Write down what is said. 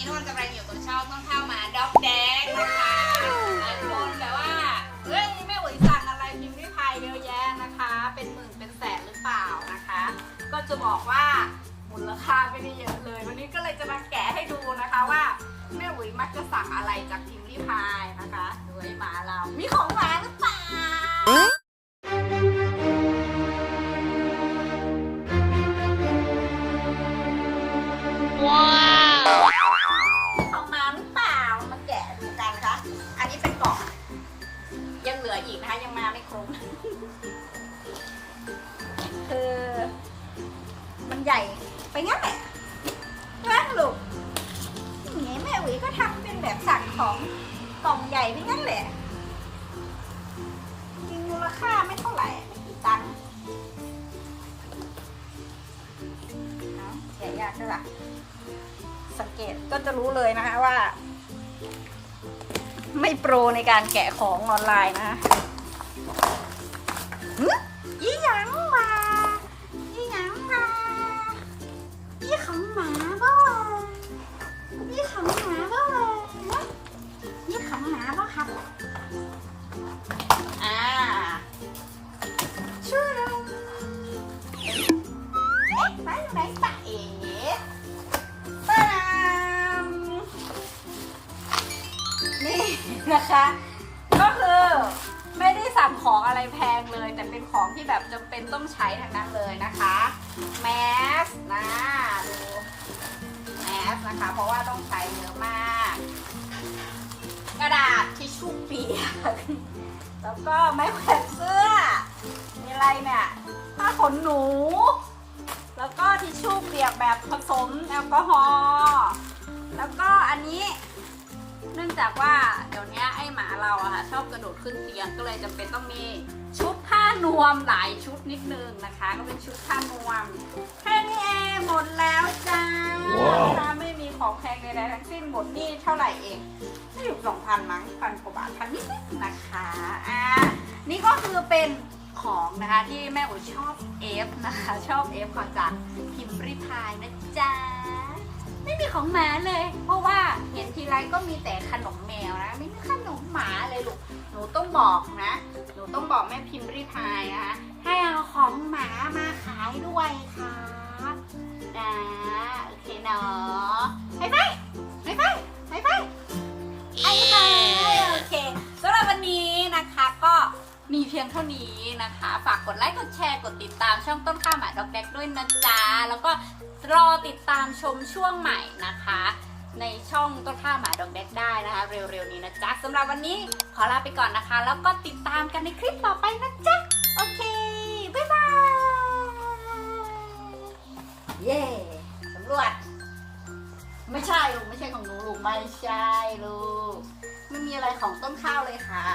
นี้นวลกำลังอยู่กับช่องต้องเข้ามาด็อกแดงนะคะหลายคนแบบว่าเฮ้ยไม่อุ๋ยสั่งอะไรพิมพ์ริพายเยอะแยะนะคะ เป็นหมื่นเป็นแสนหรือเปล่านะคะ ก็จะบอกว่ามูลค่าไม่ได้เยอะเลย วันนี้ก็เลยจะมาแกะให้ดูนะคะว่าแม่หวยมักจะสั่งอะไรจากพิมพ์ริพายนะคะดู นะคะยังมาไม่ครบคือมันใหญ่ไปงั้นแหละงั้นลูกนี้แม่หวีก็ทำเป็นแบบสั่งของกล่องใหญ่ไปงั้นแหละจริงมูลค่าไม่เท่าไหร่ไม่กี่ตังค์เอาแกะยากใช่ปะสังเกตก็จะรู้เลยนะคะว่า ไม่โปรในการแกะของออนไลน์นะ นะคะ ก็คือไม่ได้สั่งของอะไรแพงเลย แต่เป็นของที่แบบจำเป็นต้องใช้ทั้งนั้นเลยนะคะ แมสนะดูแมสนะคะ เพราะว่าต้องใช้เยอะมาก กระดาษทิชชู่เปียกแล้วก็ไม้แขวนเสื้อ มีอะไรเนี่ยผ้าขนหนู แล้วก็ทิชชู่เปียกแบบผสมแอลกอฮอล์ แล้วก็อันนี้ เนื่องจากว่าเดี๋ยวนี้ไอ้หมาเราอะค่ะชอบกระโดดขึ้นเตียงก็เลยจำเป็นต้องมีชุดผ้านวมหลายชุดนิดนึงนะคะ ก็เป็นชุดผ้านวมแค่นี้เองหมดแล้วจ้าว้าวนะคะไม่มีของแพงใดๆทั้งสิ้นหมดนี่เท่าไหร่เองไม่อยู่สองพันมั้งพันกว่าบาทพันนิดๆนะคะอ่านี่ก็คือเป็นของนะคะที่แม่อุ๋ยชอบเอฟนะคะ ชอบเอฟของจากพิมพ์ริพายนะจ๊ะ ไม่มีของหมาเลย เพราะว่าเห็นทีไรก็มีแต่ขนมแมวนะ ไม่มีขนมหมาเลยลูก หนูต้องบอกนะ หนูต้องบอกแม่พิมพ์ริพายนะคะให้เอาของหมา มีเพียงเท่านี้นะคะ ฝากกดไลค์ กดแชร์ กดติดตามช่องต้นข้าวหมาดอกแดกด้วยนะจ๊ะ แล้วก็รอติดตามชมช่วงใหม่นะคะ ในช่องต้นข้าวหมาดองแดกได้นะคะ เร็วๆนี้นะจ๊ะสำหรับวันนี้ขอลาไปก่อนนะคะ แล้วก็ติดตามกันในคลิปต่อไปนะจ๊ะ โอเค บ๊ายบาย เย้สำรวจ ไม่ใช่ลูก ไม่ใช่ของหนูลูก ไม่ใช่ลูก ไม่มีอะไรของต้นข้าวเลยค่ะ